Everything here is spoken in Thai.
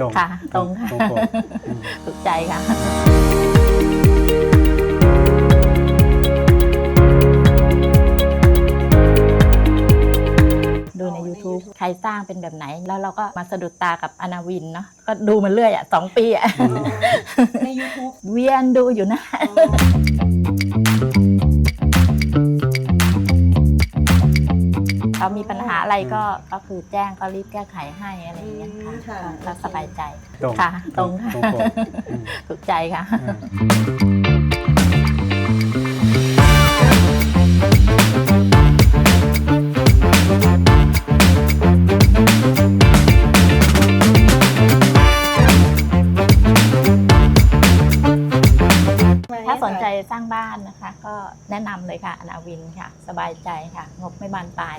ตรงค่ะตรงค่ะตรงปกอืม ถูกใจค่ะ ดูใน YouTube ใครสร้างเป็นแบบไหน แล้วเราก็มาสะดุดตากับอนาวินเนาะก็ดูมาเรื่อยอะสองปีอะ ใน YouTube เวียนดูอยู่นะ เขามีปัญหาอะไรก็ก็คือแจ้งก็รีบแก้ไขให้อะไรอย่างเงี้ยค่ะอืมค่ะเราสบายใจตรงค่ะ ตรงค่ะตรงปกอืมถูกใจค่ะอ่า สนใจสร้างบ้านนะคะ ก็แนะนำเลยค่ะอนาวินค่ะ สบายใจค่ะ งบไม่บานปลาย